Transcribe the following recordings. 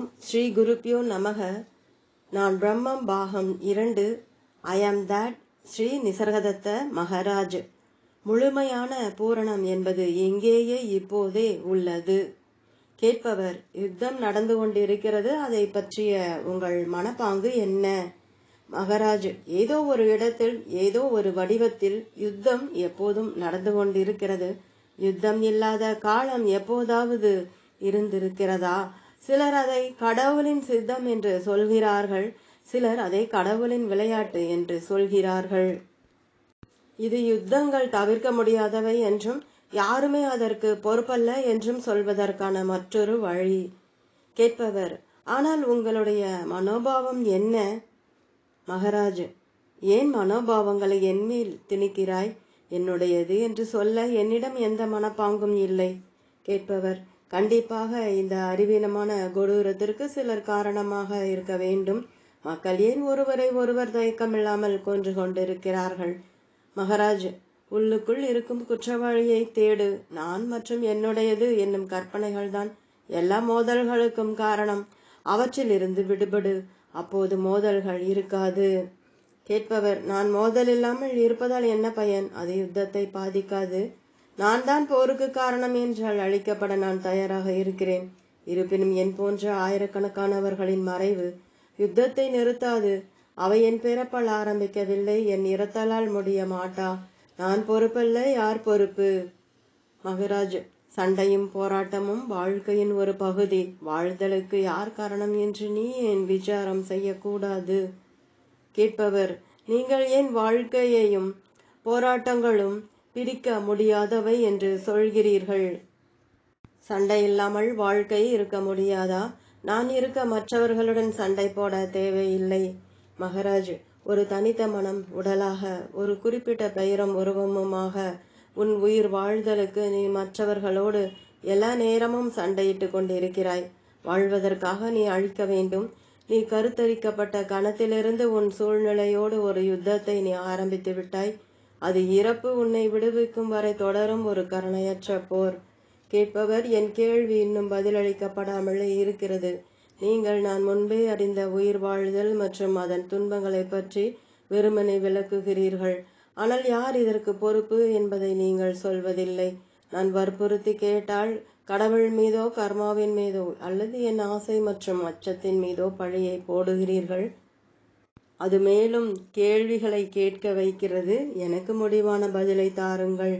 ஓம் ஸ்ரீ குருப்பியோ நமக. நான் பிரம்மம் பாகம் இரண்டு. ஐ ஆம் தட் ஸ்ரீ நிசர்கதத்த மகராஜ். முழுமையான பூரணம் என்பது எங்கேயே இப்போதே உள்ளது. கேட்பவர் யுத்தம் நடந்து கொண்டிருக்கிறது அதை பற்றிய உங்கள் மனப்பாங்கு என்ன? மகராஜ் ஏதோ ஒரு இடத்தில் ஏதோ ஒரு வடிவத்தில் யுத்தம் எப்போதும் நடந்து கொண்டிருக்கிறது. யுத்தம் இல்லாத காலம் எப்போதாவது இருந்திருக்கிறதா? சிலர் அதை கடவுளின் சித்தம் என்று சொல்கிறார்கள் சிலர் அதை கடவுளின் விளையாட்டு என்று சொல்கிறார்கள். இது யுத்தங்கள் தவிர்க்க முடியாதவை என்றும் யாருமே அதற்கு பொறுப்பல்ல என்றும் சொல்வதற்கான மற்றொரு வழி. கேட்பவர் ஆனால் உங்களுடைய மனோபாவம் என்ன? மகராஜ் ஏன் மனோபாவங்களை என்மேல் திணிக்கிறாய்? என்னுடையது என்று சொல்ல என்னிடம் எந்த மனப்பாங்கும் இல்லை. கேட்பவர் கண்டிப்பாக இந்த அறிவீனமான கொடூரத்திற்கு சிலர் காரணமாக இருக்க வேண்டும். மக்கள் ஏன் ஒருவரை ஒருவர் தயக்கமில்லாமல் கொன்று கொண்டிருக்கிறார்கள்? மகராஜ் உள்ளுக்குள் இருக்கும் குற்றவாளியை தேடு. நான் மற்றும் என்னுடையது என்னும் கற்பனைகள்தான் எல்லா மோதல்களுக்கும் காரணம். அவற்றில் இருந்து விடுபடு. அப்போது மோதல்கள் இருக்காது. கேட்பவர் நான் மோதல் இல்லாமல் இருப்பதால் என்ன பயன்? அது யுத்தத்தை பாதிக்காது. நான் தான் போருக்கு காரணம் என்றால் அழிக்கப்பட நான் தயாராக இருக்கிறேன். இருப்பினும் என் போன்ற ஆயிரக்கணக்கானவர்களின் மறைவு யுத்தத்தை நிறுத்தாது. அவை என் பிறப்பால் ஆரம்பிக்கவில்லை. என் இரத்தலால் முடிய மாட்டா. நான் பொறுப்பல்ல யார் பொறுப்பு? மகராஜ் சண்டையும் போராட்டமும் வாழ்க்கையின் ஒரு பகுதி. வாழ்தலுக்கு யார் காரணம் என்று நீ என் விசாரம் செய்யக்கூடாது. கேட்பவர் நீங்கள் ஏன் வாழ்க்கையையும் போராட்டங்களும் பிரிக்க முடியாதவை என்று சொல்கிறீர்கள். சண்டை இல்லாமல் வாழ்க்கை இருக்க முடியாதா? நான் இருக்க மற்றவர்களுடன் சண்டை போட தேவையில்லை. மகராஜ் ஒரு தனித்த மனம் உடலாக ஒரு குறிப்பிட்ட பெயரும் உருவமுமாக உன் உயிர் வாழ்தலுக்கு நீ மற்றவர்களோடு எல்லா நேரமும் சண்டையிட்டு கொண்டிருக்கிறாய். வாழ்வதற்காக நீ அழிக்க வேண்டும். நீ கருத்தரிக்கப்பட்ட கணத்திலிருந்து உன் சூழ்நிலையோடு ஒரு யுத்தத்தை நீ ஆரம்பித்து விட்டாய். அது இறப்பு உன்னை விடுவிக்கும் வரை தொடரும் ஒரு கருணையற்ற போர். கேட்பவர் என் கேள்வி இன்னும் பதிலளிக்கப்படாமலே இருக்கிறது. நீங்கள் நான் முன்பே அறிந்த உயிர் வாழ்தல் மற்றும் அதன் துன்பங்களை பற்றி வெறுமனை விளக்குகிறீர்கள். ஆனால் யார் இதற்கு பொறுப்பு என்பதை நீங்கள் சொல்வதில்லை. நான் வற்புறுத்தி கேட்டால் கடவுள் மீதோ கர்மாவின் மீதோ அல்லது என் ஆசை மற்றும் அச்சத்தின் மீதோ பழியை போடுகிறீர்கள்? அது மேலும் கேள்விகளை கேட்க வைக்கிறது. எனக்கு முடிவான பதிலை தாருங்கள்.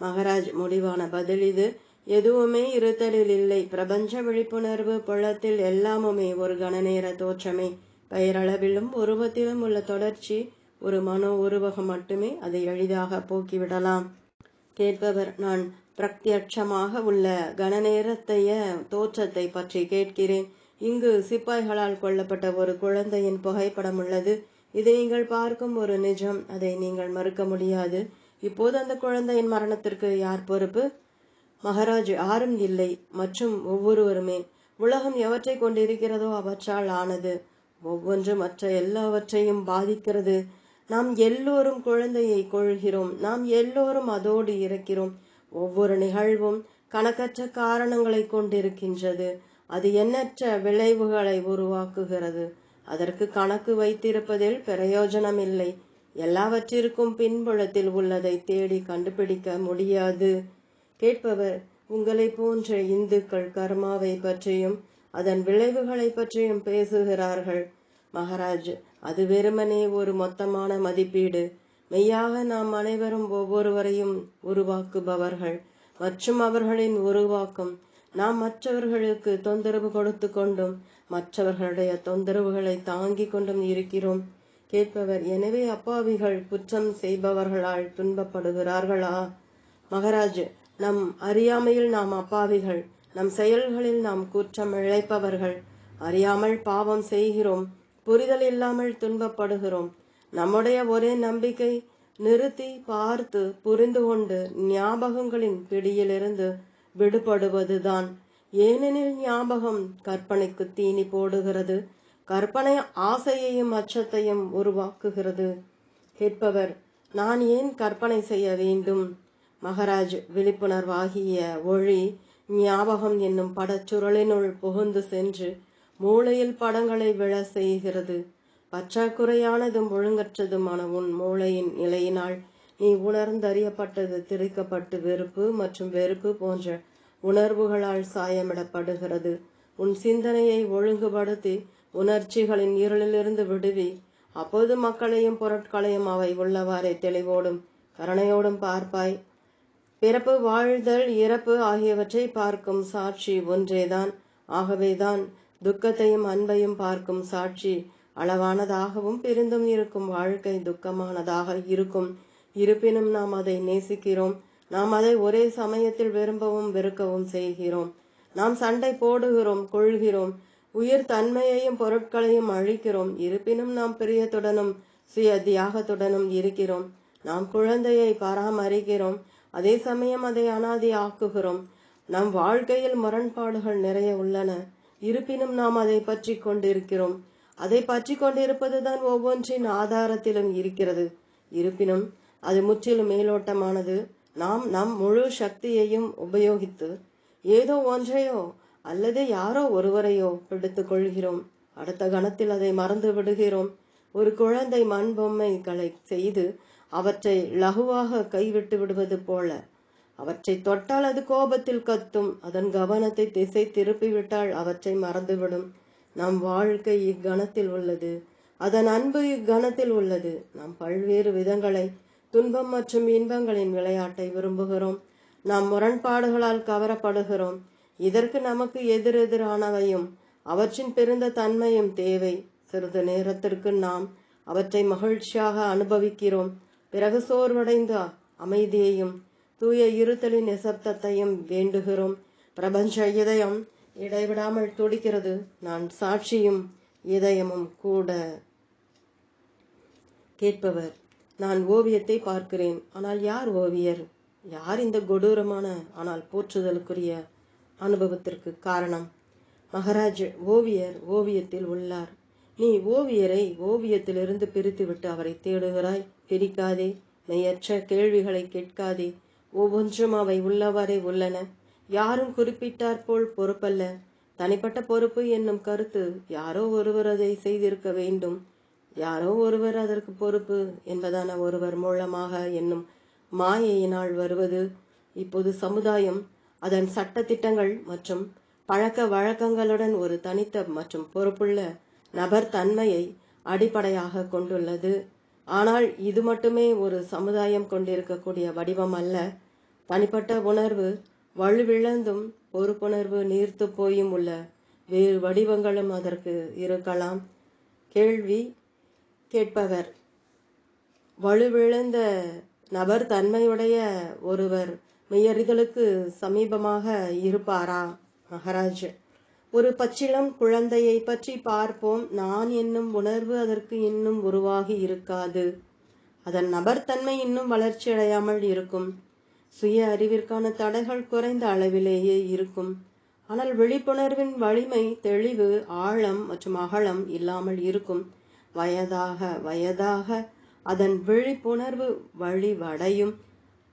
மகராஜ் முடிவான பதில் இது. எதுவுமே இருத்தலில் இல்லை. பிரபஞ்ச விழிப்புணர்வு புலத்தில் எல்லாமுமே ஒரு கணநேர தோற்றமே. பெயரளவிலும் உருவத்திலும் உள்ள தொடர்ச்சி ஒரு மனோ உருவகம் மட்டுமே அதை எளிதாக போக்கிவிடலாம். கேட்பவர் நான் பிரத்யட்சமாக உள்ள கணநேரத்தைய தோற்றத்தை பற்றி கேட்கிறேன். இங்கு சிப்பாய்களால் கொல்லப்பட்ட ஒரு குழந்தையின் புகைப்படம் உள்ளது இதை நீங்கள் பார்க்கும் ஒரு நிஜம். அதை நீங்கள் மறுக்க முடியாது. இப்போது அந்த குழந்தையின் மரணத்திற்கு யார் பொறுப்பு? மகாராஜ் யாரும் இல்லை. மற்றும் ஒவ்வொருவருமே. உலகம் எவற்றை கொண்டிருக்கிறதோ அவற்றால் ஆனது. ஒவ்வொன்று மற்ற எல்லாவற்றையும் பாதிக்கிறது. நாம் எல்லோரும் குழந்தையை கொள்கிறோம். நாம் எல்லோரும் அதோடு இருக்கிறோம். ஒவ்வொரு நிகழ்வும் கணக்கற்ற காரணங்களை கொண்டிருக்கின்றது. அது எண்ணற்ற விளைவுகளை உருவாக்குகிறது. அதற்கு கணக்கு வைத்திருப்பதில் பிரயோஜனமில்லை. எல்லாவற்றிற்கும் பின்புலத்தில் உள்ளதை தேடி கண்டுபிடிக்க முடியாது. கேட்பவர் உங்களை போன்ற இந்துக்கள் கர்மாவை பற்றியும் அதன் விளைவுகளை பற்றியும் பேசுகிறார்கள். மகாராஜ் அது வெறுமனே ஒரு மொத்தமான மதிப்பீடு. மெய்யாக நாம் அனைவரும் ஒவ்வொருவரையும் உருவாக்குபவர்கள் மற்றும் அவர்களின் உருவாக்கம் நாம் மற்றவர்களுக்கு தொந்தரவு கொடுத்து கொண்டும் மற்றவர்களுடைய தொந்தரவுகளை தாங்கிக் கொண்டும் இருக்கிறோம். கேட்பவர் எனவே அப்பாவிகள் குற்றம் செய்பவர்களால் துன்பப்படுகிறார்களா? மகராஜ் நம் அறியாமையில் நாம் அப்பாவிகள் நம் செயல்களில் நாம் குற்றம் இழைப்பவர்கள். அறியாமல் பாவம் செய்கிறோம் புரிதல் இல்லாமல் துன்பப்படுகிறோம். நம்முடைய ஒரே நம்பிக்கை நிறுத்தி பார்த்து புரிந்து கொண்டு ஞாபகங்களின் பிடியிலிருந்து விடுபடுவதுதான். ஏனெனில் ஞாபகம் கற்பனைக்கு தீனி போடுகிறது. கற்பனை ஆசையையும் அச்சத்தையும் உருவாக்குகிறது. கேட்பவர் நான் ஏன் கற்பனை செய்ய வேண்டும்? மகராஜ் விழிப்புணர்வாகிய ஒளி ஞாபகம் என்னும் படச்சுருளினுள் புகுந்து சென்று மூளையில் படங்களை விழ செய்கிறது. பற்றாக்குறையானதும் ஒழுங்கற்றதுமான உன் மூளையின் நிலையினால் உணர்ந்தறியப்பட்டது திரிக்கப்பட்டு வெறுப்பு மற்றும் வெறுப்பு போன்ற உணர்வுகளால் சாயமிடப்படுகிறது. உன் சிந்தனையை ஒழுங்குபடுத்தி உணர்ச்சிகளின் இருளிலிருந்து விடுவி. அப்போது மக்களையும் பொருட்களையும் அவை உள்ளவாறே தெளிவோடும் கருணையோடும் பார்ப்பாய். பிறப்பு வாழ்தல் இறப்பு ஆகியவற்றை பார்க்கும் சாட்சி ஒன்றேதான். ஆகவேதான் துக்கத்தையும் அன்பையும் பார்க்கும் சாட்சி அளவானதாகவும் பிரிந்தும் இருக்கும் வாழ்க்கை துக்கமானதாக இருக்கும். இருப்பினும் நாம் அதை நேசிக்கிறோம். நாம் அதை ஒரே சமயத்தில் விரும்பவும் வெறுக்கவும் செய்கிறோம். நாம் சண்டை போடுகிறோம் கொள்கிறோம். உயிர் தன்மையையும் பொருட்களையும் அழிக்கிறோம். இருப்பினும் நாம் பிரியத்துடனும் சுய தியாகத்துடனும் இருக்கிறோம். நாம் குழந்தையை பராமரிக்கிறோம். அதே சமயம் அதை அனாதி ஆக்குகிறோம். நம் வாழ்க்கையில் முரண்பாடுகள் நிறைய உள்ளன. இருப்பினும் நாம் அதை பற்றி கொண்டிருக்கிறோம். அதை பற்றி கொண்டிருப்பதுதான் ஒவ்வொன்றின் ஆதாரத்திலும் இருக்கிறது. இருப்பினும் அது முற்றிலும் மேலோட்டமானது. நாம் நம் முழு சக்தியையும் உபயோகித்து ஏதோ ஒன்றையோ அல்லது யாரோ ஒருவரையோ பிடித்துக் கொள்கிறோம். அடுத்த கணத்தில் அதை மறந்து விடுகிறோம். ஒரு குழந்தை மண் பொம்மைகளை செய்து அவற்றை லகுவாக கைவிட்டு விடுவது போல. அவற்றை தொட்டால் அது கோபத்தில் கத்தும். அதன் கவனத்தை திசை திருப்பிவிட்டால் அவற்றை மறந்துவிடும். நம் வாழ்க்கை இக்கணத்தில் உள்ளது. அதன் அன்பு இக்கணத்தில் உள்ளது. நாம் பல்வேறு விதங்களை துன்பம் மற்றும் இன்பங்களின் விளையாட்டை விரும்புகிறோம். நாம் முரண்பாடுகளால் கவரப்படுகிறோம். இதற்கு நமக்கு எதிரெதிரானவையும் அவற்றின் பெருந்த தன்மையும் தேவை. சிறிது நேரத்திற்கு நாம் அவற்றை மகிழ்ச்சியாக அனுபவிக்கிறோம். பிறகு சோர்வடைந்த அமைதியையும் தூய இருத்தலின் நிசப்தத்தையும் வேண்டுகிறோம். பிரபஞ்ச இதயம் இடைவிடாமல் துடிக்கிறது. நான் சாட்சியும் இதயமும் கூட. கேட்பவர் நான் ஓவியத்தை பார்க்கிறேன். ஆனால் யார் ஓவியர்? யார் இந்த கொடூரமான ஆனால் போற்றுதலுக்குரிய அனுபவத்திற்கு காரணம்? மகராஜ் ஓவியர் ஓவியத்தில் உள்ளார். நீ ஓவியரை ஓவியத்திலிருந்து பிரித்துவிட்டு அவரை தேடுகிறாய்? பிரிக்காதே. மெய்யற்ற கேள்விகளை கேட்காதே. ஒவ்வொன்றும் அவை உள்ளவாறே உள்ளன. யாரும் குறிப்பிட்டார் போல் பொறுப்பல்ல. தனிப்பட்ட பொறுப்பு என்னும் கருத்து யாரோ ஒருவர் அதை செய்திருக்க வேண்டும். யாரோ ஒருவர் அதற்கு பொறுப்பு என்பதான ஒருவர் மூலமாக என்னும் மாயையினால் வருவது. இப்போது சமுதாயம் அதன் சட்ட திட்டங்கள் மற்றும் பழக்க வழக்கங்களுடன் ஒரு தனித்த மற்றும் பொறுப்புள்ள நபர் தன்மையை அடிப்படையாக கொண்டுள்ளது. ஆனால் இது மட்டுமே ஒரு சமுதாயம் கொண்டிருக்கக்கூடிய வடிவம் அல்ல. தனிப்பட்ட உணர்வு வலுவிழந்தும் பொறுப்புணர்வு நீர்த்து போயும் உள்ள வேறு வடிவங்களும் அதற்கு இருக்கலாம். கேள்வி கேட்பவர். வலுவிழந்த நபர் தன்மையுடைய ஒருவர் மெய்யறிதலுக்கு சமீபமாக இருப்பாரா? மகராஜ் ஒரு பச்சிளம் குழந்தையை பற்றி பார்ப்போம். நான் என்னும் உணர்வு அதற்கு இன்னும் உருவாகி இருக்காது. அதன் நபர்தன்மை இன்னும் வளர்ச்சி அடையாமல் இருக்கும். சுய அறிவிற்கான தடைகள் குறைந்த அளவிலேயே இருக்கும். ஆனால் விழிப்புணர்வின் வலிமை தெளிவு ஆழம் மற்றும் அகலம் இல்லாமல் இருக்கும். வயதாக வயதாக அதன் விழிப்புணர்வு வழிவடையும்.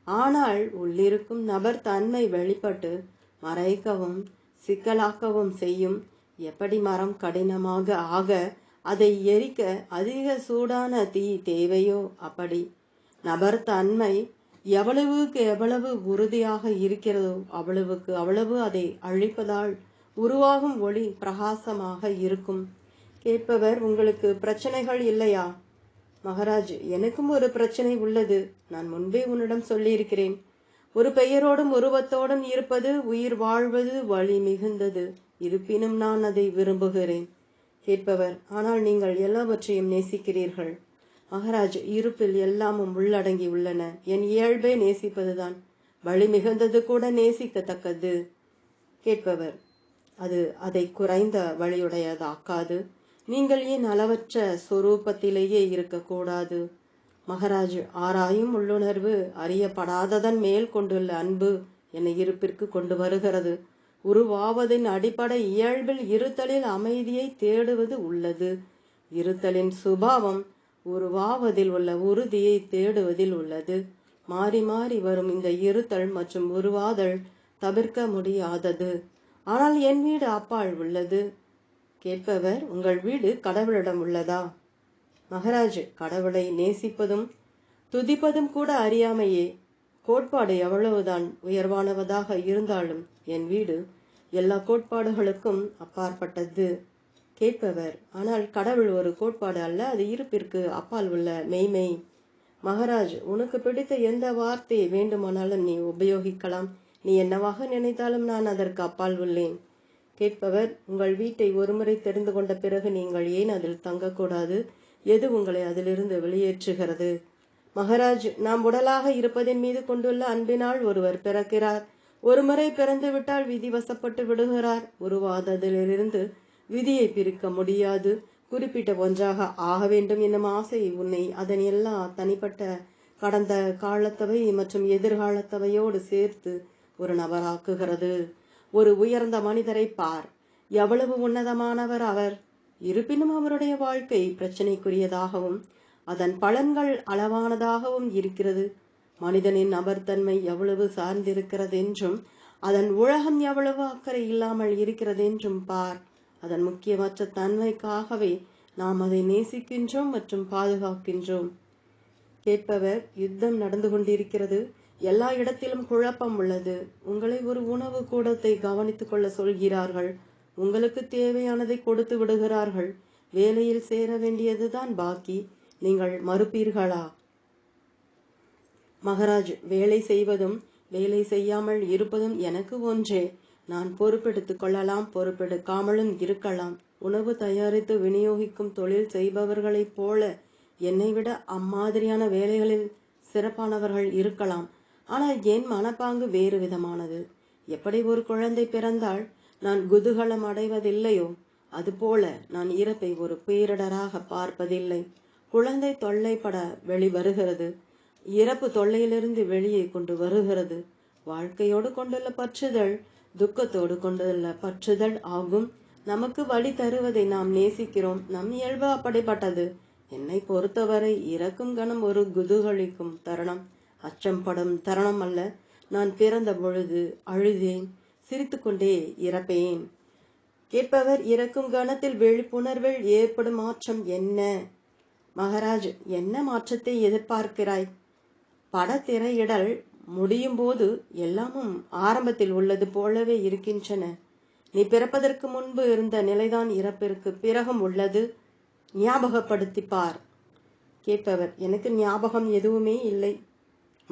ஆனால் உள்ளிருக்கும் நபர் தன்மை வெளிப்பட்டு மறைக்கவும் சிக்கலாக்கவும் செய்யும். எப்படி மரம் கடினமாக ஆக அதை எரிக்க அதிக சூடான தீ தேவையோ அப்படி? நபர் தன்மை எவ்வளவுக்கு எவ்வளவு உறுதியாக இருக்கிறதோ அவ்வளவுக்கு அவ்வளவு அதை அழிப்பதால் உருவாகும் ஒளி பிரகாசமாக இருக்கும். கேட்பவர் உங்களுக்கு பிரச்சனைகள் இல்லையா? மகாராஜ் எனக்கும் ஒரு பிரச்சனை உள்ளது. நான் முன்பே உன்னிடம் சொல்லியிருக்கிறேன். ஒரு பெயரோடும் உருவத்தோடும் இருப்பது உயிர் வாழ்வது வழி மிகுந்தது. இருப்பினும் நான் அதை விரும்புகிறேன். கேட்பவர் ஆனால் நீங்கள் எல்லாவற்றையும் நேசிக்கிறீர்கள். மகாராஜ் இருப்பில் எல்லாமும் உள்ளடங்கி உள்ளன என் இயல்பே நேசிப்பதுதான். வழி மிகுந்தது கூட நேசிக்கத்தக்கது. கேட்பவர் அது அதை குறைந்த வழியுடையதாக்காது. நீங்கள் ஏன் அளவற்ற சொரூபத்திலேயே இருக்கக்கூடாது? மகராஜ் ஆராயும் உள்ளுணர்வு அறியப்படாததன் மேல் கொண்டுள்ள அன்பு என்னை இருப்பிற்கு கொண்டு வருகிறது. உருவாவதின் அடிப்படை இயல்பில் இருத்தலில் அமைதியை தேடுவது உள்ளது. இருத்தலின் சுபாவம் உருவாவதில் உள்ள உறுதியை தேடுவதில் உள்ளது. மாறி மாறி வரும் இந்த இருத்தல் மற்றும் உருவாதல் தவிர்க்க முடியாதது. ஆனால் என் வீடு அப்பால் உள்ளது. கேட்பவர் உங்கள் வீடு கடவுளிடம் உள்ளதா? மகராஜ் கடவுளை நேசிப்பதும் துதிப்பதும் கூட அறியாமையே. கோட்பாடு எவ்வளவுதான் உயர்வானவதாக இருந்தாலும் என் வீடு எல்லா கோட்பாடுகளுக்கும் அப்பாற்பட்டது. கேட்பவர் ஆனால் கடவுள் ஒரு கோட்பாடு அல்ல அது இருப்பிற்கு அப்பால் உள்ள மெய்மை. மகாராஜ் உனக்கு பிடித்த எந்த வார்த்தையை வேண்டுமானாலும் நீ உபயோகிக்கலாம். நீ என்னவாக நினைத்தாலும் நான் அதற்கு அப்பால் உள்ளேன். கேட்பவர் உங்கள் வீட்டை ஒருமுறை தெரிந்து கொண்ட பிறகு நீங்கள் ஏன் அதில் தங்கக்கூடாது? எது உங்களை அதிலிருந்து வெளியேற்றுகிறது? மகராஜ் நாம் உடலாக இருப்பதின் மீது கொண்டுள்ள அன்பினால் ஒருவர் பிறக்கிறார். ஒருமுறை பிறந்து விட்டால் விதி வசப்பட்டு விடுகிறார். உருவாததிலிருந்து விதியை பிரிக்க முடியாது. குறிப்பிட்ட ஒன்றாக ஆக வேண்டும் என்னும் ஆசை உன்னை அதன் எல்லா தனிப்பட்ட கடந்த காலத்தவை மற்றும் எதிர்காலத்தவையோடு சேர்த்து ஒரு நபராக்குகிறது. ஒரு உயர்ந்த மனிதரை பார். எவ்வளவு உன்னதமானவர் அவர். இருப்பினும் அவருடைய வாழ்க்கை பிரச்சனைக்குரியதாகவும் அதன் பலன்கள் அளவானதாகவும் இருக்கிறது. மனிதனின் நபர்தன்மை எவ்வளவு சார்ந்திருக்கிறது என்றும் அதன் உலகம் எவ்வளவு அக்கறை இல்லாமல் இருக்கிறது என்றும் பார். அதன் முக்கியமற்ற தன்மைக்காகவே நாம் அதை நேசிக்கின்றோம் மற்றும் பாதுகாக்கின்றோம். கேட்பவர் யுத்தம் நடந்து கொண்டிருக்கிறது. எல்லா இடத்திலும் குழப்பம் உள்ளது. உங்களை ஒரு உணவு கூடத்தை கவனித்துக் கொள்ள சொல்கிறார்கள். உங்களுக்கு தேவையானதை கொடுத்து விடுகிறார்கள். வேலையில் சேர வேண்டியதுதான் பாக்கி. நீங்கள் மறுப்பீர்களா? மகராஜ் வேலை செய்வதும் வேலை செய்யாமல் இருப்பதும் எனக்கு ஒன்றே. நான் பொறுப்பெடுத்துக் கொள்ளலாம் பொறுப்பெடுக்காமலும் இருக்கலாம். உணவு தயாரித்து விநியோகிக்கும் தொழில் செய்பவர்களைப் போல என்னை விட அம்மாதிரியான வேலைகளில் சிறப்பானவர்கள் இருக்கலாம். ஆனால் என் மனப்பாங்கு வேறு விதமானது. எப்படி ஒரு குழந்தை பிறந்தால் நான் குதூகலம் அடைவதில்லையோ அதுபோல நான் இறப்பை ஒரு பேரிடராக பார்ப்பதில்லை. குழந்தை தொல்லைப்பட வெளிவருகிறது. இறப்பு தொல்லையிலிருந்து வெளியே கொண்டு வருகிறது. வாழ்க்கையோடு கொண்டுள்ள பற்றுதல் துக்கத்தோடு கொண்டுள்ள பற்றுதல் ஆகும். நமக்கு வழி தருவதை நாம் நேசிக்கிறோம். நம் இயல்பு அப்படிப்பட்டது. என்னை பொறுத்தவரை இறக்கும் கணம் ஒரு குதூகலிக்கும் தருணம். அச்சம் படும் தருணம் அல்ல. நான் பிறந்த பொழுது அழுதேன் சிரித்துக்கொண்டே இறப்பேன். கேட்பவர் இறக்கும் கணத்தில் விழிப்புணர்வில் ஏற்படும் மாற்றம் என்ன? மகாராஜ் என்ன மாற்றத்தை எதிர்பார்க்கிறாய்? படத்திரையிடல் முடியும் போது எல்லாமும் ஆரம்பத்தில் உள்ளது போலவே இருக்கின்றன. நீ பிறப்பதற்கு முன்பு இருந்த நிலைதான் இறப்பிற்கு பிறகும் உள்ளது. ஞாபகப்படுத்தி பார் கேட்பவர் எனக்கு ஞாபகம் எதுவுமே இல்லை.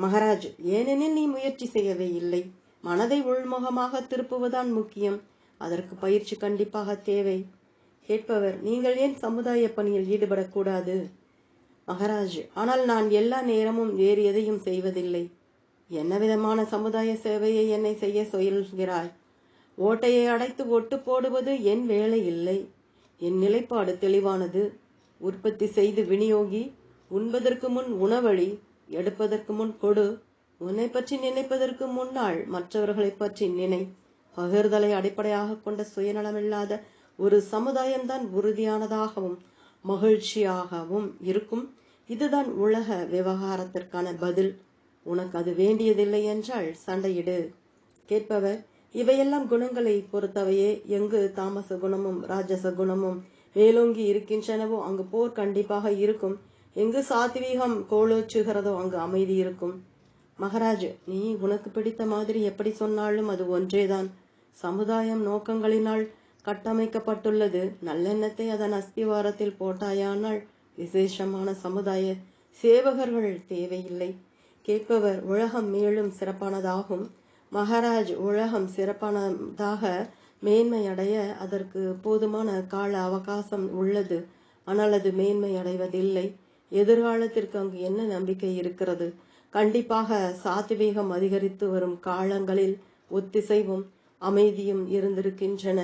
மகராஜ் ஏனெனில் நீ முயற்சி செய்யவே இல்லை. மனதை உள்முகமாக திருப்புவதான் முக்கியம். அதற்கு பயிற்சி கண்டிப்பாக தேவை. கேட்பவர் நீங்கள் ஏன் சமுதாய பணியில் ஈடுபடக்கூடாது? மகராஜ் ஆனால் நான் எல்லா நேரமும் வேறு எதையும் செய்வதில்லை. என்ன விதமான சமுதாய சேவையை என்னை செய்ய சொல்கிறாய்? ஓட்டையை அடைத்து ஒட்டு போடுவது என் வேலை இல்லை. என் நிலைப்பாடு தெளிவானது. உற்பத்தி செய்து விநியோகி உண்பதற்கு முன் உணவழி எடுப்பதற்கு முன் கொடு. உன்னை பற்றி நினைப்பதற்கு முன்னால் மற்றவர்களை பற்றி நினை. பகிர்தலை அடிப்படையாக கொண்ட சுயநலமில்லாத ஒரு சமுதாயம்தான் உறுதியானதாகவும் மகிழ்ச்சியாகவும் இருக்கும். இதுதான் உலக விவகாரத்திற்கான பதில். உனக்கு அது வேண்டியதில்லை என்றால் சண்டையிடு. கேட்பவர் இவையெல்லாம் குணங்களை பொறுத்தவையே. எங்கு தாமச குணமும் ராஜச குணமும் மேலோங்கி இருக்கின்றனவோ அங்கு போர் கண்டிப்பாக இருக்கும். எங்கு சாத்வீகம் கோலோச்சுகிறதோ அங்கு அமைதி இருக்கும். மகராஜ் நீ உனக்கு பிடித்த மாதிரி எப்படி சொன்னாலும் அது ஒன்றேதான். சமுதாயம் நோக்கங்களினால் கட்டமைக்கப்பட்டுள்ளது. நல்லெண்ணத்தை அதன் அஸ்திவாரத்தில் போட்டாயானால் விசேஷமான சமுதாய சேவகர்கள் தேவையில்லை. கேட்பவர் உலகம் மேலும் சிறப்பானதாகும். மகாராஜ் உலகம் சிறப்பானதாக மேன்மை அடைய அதற்கு போதுமான கால அவகாசம் உள்ளது. ஆனால் அது மேன்மை அடைவதில்லை எதிர்காலத்திற்கு அங்கு என்ன நம்பிக்கை இருக்கிறது? கண்டிப்பாக சாத்வீகம் அதிகரித்து வரும் காலங்களில் ஒத்திசைவும் அமைதியும் இருந்திருக்கின்றன.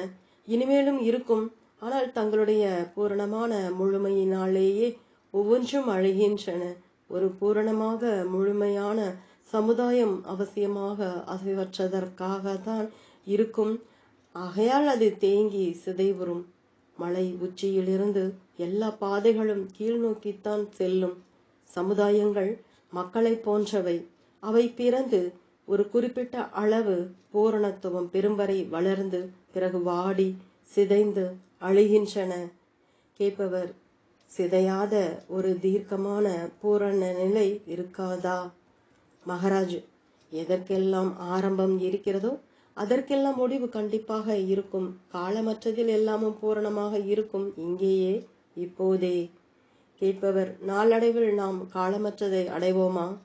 இனிமேலும் இருக்கும். ஆனால் தங்களுடைய பூரணமான முழுமையினாலேயே ஒவ்வொன்றும் அழைகின்றன. ஒரு பூரணமாக முழுமையான சமுதாயம் அவசியமாக அசைவற்றதற்காக தான் இருக்கும். ஆகையால் அது தேங்கி சிதைவுறும். மலை உச்சியிலிருந்து எல்லா பாதைகளும் கீழ் நோக்கித்தான் செல்லும். சமுதாயங்கள் மக்களை போன்றவை. அவை பிறந்து ஒரு குறிப்பிட்ட அளவு பூரணத்துவம் பெரும் வரை வளர்ந்து பிறகு வாடி சிதைந்து அழிகின்றன. கேட்பவர் சிதையாத ஒரு தீர்க்கமான பூரண நிலை இருக்காதா? மகாராஜ் எதற்கெல்லாம் ஆரம்பம் இருக்கிறதோ அதற்கெல்லாம் முடிவு கண்டிப்பாக இருக்கும். காலமற்றதில் எல்லாமும் பூரணமாக இருக்கும். இங்கேயே இப்போதே கேட்பவர் நாளடைவில் நாம் காலமற்றதை அடைவோமா?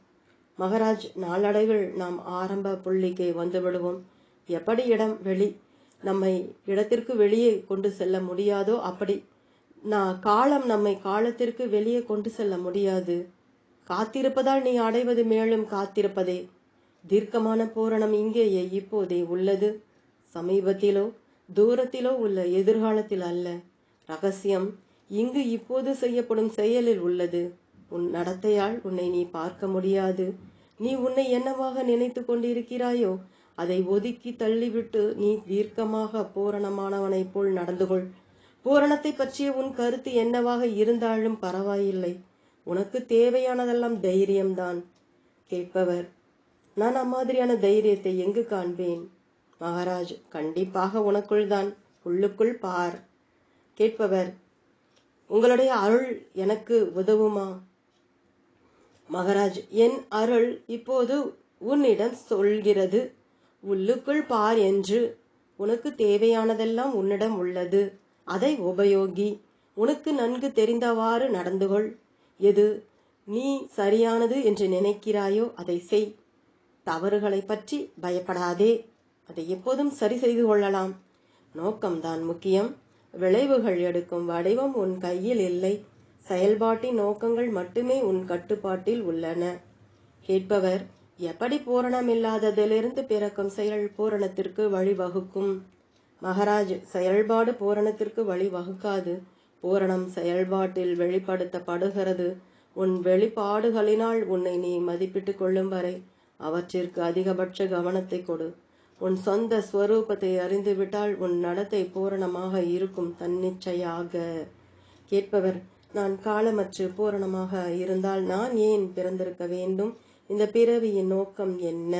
மகராஜ் நாளடைவில் நாம் ஆரம்ப புள்ளிக்கு வந்துவிடுவோம். எப்படி இடம் வெளி நம்மை இடத்திற்கு வெளியே கொண்டு செல்ல முடியாதோ அப்படி. நான் காலம் நம்மை காலத்திற்கு வெளியே கொண்டு செல்ல முடியாது. காத்திருப்பதால் நீ அடைவது மேலும் காத்திருப்பதே. தீர்க்கமான பூரணம் இங்கேயே இப்போதே உள்ளது. சமீபத்திலோ தூரத்திலோ உள்ள எதிர்காலத்தில் அல்ல. ரகசியம் இங்கு இப்போது செய்யப்படும் செயலில் உள்ளது. உன் நடத்தையால் உன்னை நீ பார்க்க முடியாது. நீ உன்னை என்னவாக நினைத்து கொண்டிருக்கிறாயோ அதை ஒதுக்கி தள்ளிவிட்டு நீ தீர்க்கமாக பூரணமானவனைப் போல் நடந்து கொள். பூரணத்தை பற்றிய உன் கருத்து என்னவாக இருந்தாலும் பரவாயில்லை. உனக்கு தேவையானதெல்லாம் தைரியம்தான். கேட்பவர் நான் அம்மாதிரியான தைரியத்தை எங்கு காண்பேன்? மகாராஜ் கண்டிப்பாக உனக்குள் தான் உள்ளுக்குள் பார். கேட்பவர் உங்களுடைய அருள் எனக்கு உதவுமா? மகாராஜ் என் அருள் இப்போது உன்னிடம் சொல்கிறது. உள்ளுக்குள் பார் என்று. உனக்கு தேவையானதெல்லாம் உன்னிடம் உள்ளது. அதை உபயோகி. உனக்கு நன்கு தெரிந்தவாறு நடந்து கொள் எது நீ சரியானது என்று நினைக்கிறாயோ அதை செய். தவறுகளை பற்றி பயப்படாதே. அதை எப்போதும் சரி செய்து கொள்ளலாம். நோக்கம்தான் முக்கியம். விளைவுகள் எடுக்கும் வடிவம் உன் கையில் இல்லை. செயல்பாட்டின் நோக்கங்கள் மட்டுமே உன் கட்டுப்பாட்டில் உள்ளன. கேட்பவர் எப்படி பூரணமில்லாததிலிருந்து பிறக்கும் செயல் பூரணத்திற்கு வழிவகுக்கும்? மகாராஜ் செயல்பாடு பூரணத்திற்கு வழிவகுக்காது. பூரணம் செயல்பாட்டில் வெளிப்படுத்தப்படுகிறது. உன் வெளிப்பாடுகளினால் உன்னை நீ மதிப்பிட்டுக் கொள்ளும் வரை அவற்றிற்கு அதிகபட்ச கவனத்தை கொடு. உன் சொந்த ஸ்வரூபத்தை அறிந்துவிட்டால் உன் நடத்தை பூரணமாக இருக்கும் தன்னிச்சையாக. கேட்பவர் நான் காலமற்று பூரணமாக இருந்தால் நான் ஏன் பிறந்திருக்க வேண்டும்? இந்த பிறவியின் நோக்கம் என்ன?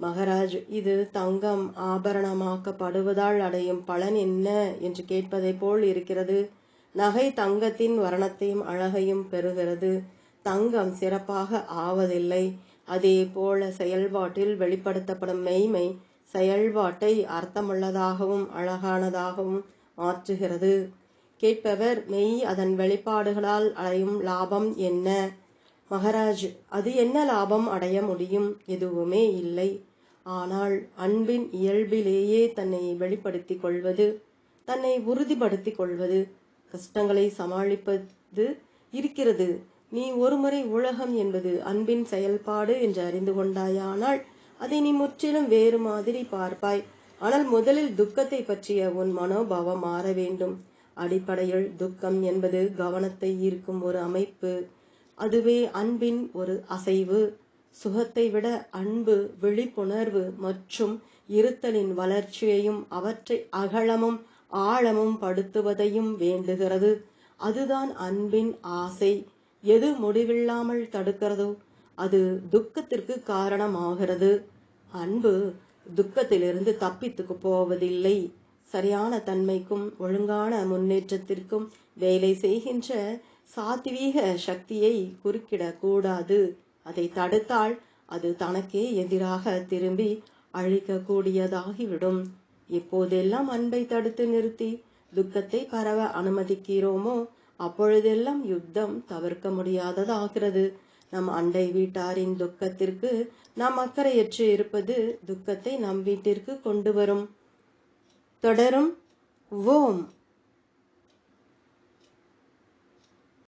மகராஜ் இது தங்கம் ஆபரணமாக்கப்படுவதால் அடையும் பலன் என்ன என்று கேட்பதைப் போல் இருக்கிறது. நகை தங்கத்தின் வரணத்தையும் அழகையும் பெறுகிறது. தங்கம் சிறப்பாக ஆவதில்லை. அதே போல செயல்பாட்டில் வெளிப்படுத்தப்படும் மெய்மை செயல்பாட்டை அர்த்தமுள்ளதாகவும் அழகானதாகவும் மாற்றுகிறது. கேட்பவர் மெய் அதன் வெளிப்பாடுகளால் அடையும் லாபம் என்ன? மகராஜ் அது என்ன லாபம் அடைய முடியும்? எதுவுமே இல்லை. ஆனால் அன்பின் இயல்பிலேயே தன்னை வெளிப்படுத்திக் கொள்வது தன்னை உறுதிப்படுத்திக் கொள்வது கஷ்டங்களை சமாளிப்பது இருக்கிறது. நீ ஒருமுறை உலகம் என்பது அன்பின் செயல்பாடு என்று அறிந்து கொண்டாயானால் அதை நீ முற்றிலும் வேறு மாதிரி பார்ப்பாய். ஆனால் முதலில் துக்கத்தை பற்றிய உன் மனோபாவம் மாற வேண்டும். அடிப்படையில் துக்கம் என்பது கவனத்தை ஈர்க்கும் ஒரு அமைப்பு. அதுவே அன்பின் ஒரு அசைவு. சுகத்தை விட அன்பு விழிப்புணர்வு மற்றும் இருத்தலின் வளர்ச்சியையும் அவற்றை அகலமும் ஆழமும் படுத்துவதையும் வேண்டுகிறது. அதுதான் அன்பின் ஆசை. எது முடிவில்லாமல் தடுக்கிறதோ அது துக்கத்திற்கு காரணமாகிறது. அன்பு துக்கத்திலிருந்து தப்பித்துக்கு போவதில்லை. சரியான தன்மைக்கும் ஒழுங்கான முன்னேற்றத்திற்கும் வேலை செய்கின்ற சாத்வீக சக்தியை குறுக்கிடக்கூடாது அதை தடுத்தால் அது தனக்கே எதிராக திரும்பி அழிக்கக்கூடியதாகிவிடும். எப்போதெல்லாம் அன்பை தடுத்து நிறுத்தி துக்கத்தை பரவ அனுமதிக்கிறோமோ? அப்பொழுதெல்லாம் யுத்தம் தவிர்க்க முடியாததாகிறது. நம் அண்டை வீட்டாரின் துக்கத்திற்கு நாம் அக்கறையற்று இருப்பது துக்கத்தை நம் வீட்டிற்கு கொண்டு வரும். தொடரும். ஓம்.